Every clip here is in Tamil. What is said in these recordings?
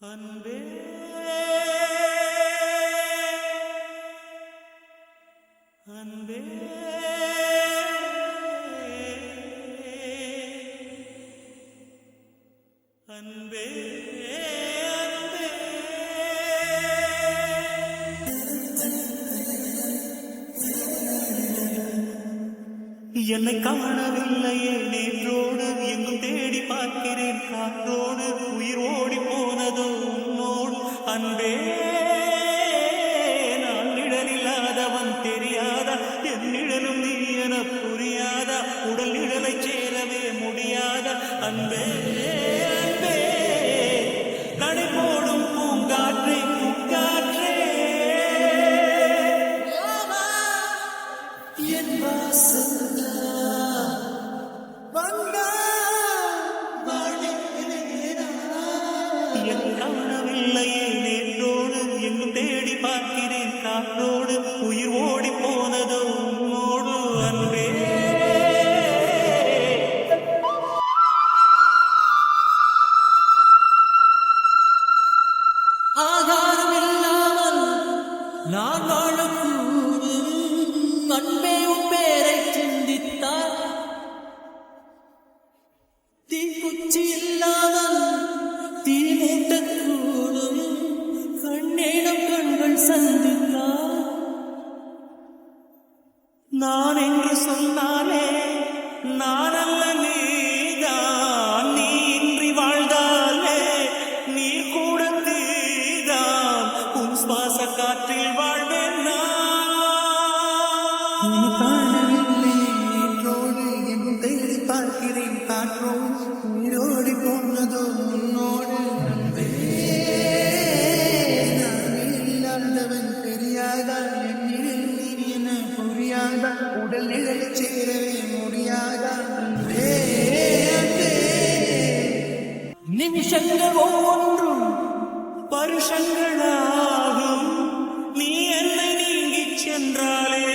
அன்பே. அன்பே. அன்பே என்னை காணவில்லையே நேற்றோடு எங்கும் தேடி பார்க்கிறேன் காற்றோடு. உயிர் ஓடி போ அன்பே நான் நிழலில்லாதவன் தெரியாதா? என் நிழலும் நீ என புரியாதா? உடல் நிழலை சேரவே முடியாதா? அன்பே அன்பே. பார்க்கிறேன் காற்றோடு உயிர் ஓடி நான் என்று சொன்னாலே நான் அல்ல நீதான் நீ இன்றி வாழ்ந்தாலே நீ கூட நீதான் உன் சுவாச காற்றில் வாழ்வேன் உன்னை நான் காணவில்லை நேற்றோடு எங்கும் தேடி பார்க்கிறேன் காற்றோடு உயிரோடி போனதோ உன்னோடு நான் இல்லாதவன் புரியாதா உடல் நிழலை சேரவே முடியாதா அன்பே, அன்பே. நிமிஷங்கள் ஒவ்வொன்றும் வருஷங்களாகும் நீ என்னை நீங்கிச் சென்றாலே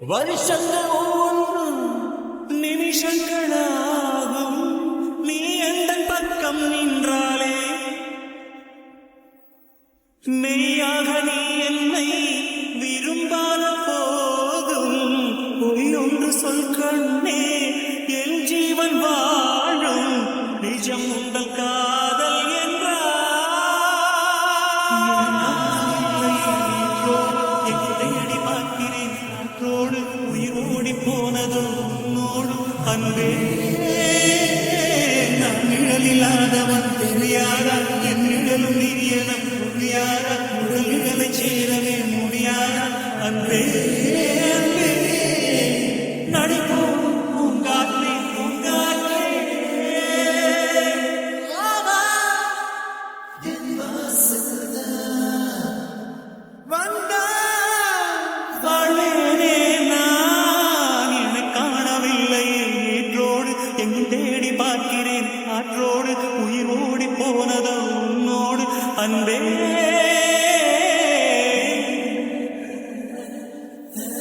வருஷங்கள் ஒவ்வொன்றும் நிமிஷங்களாகும் அன்பே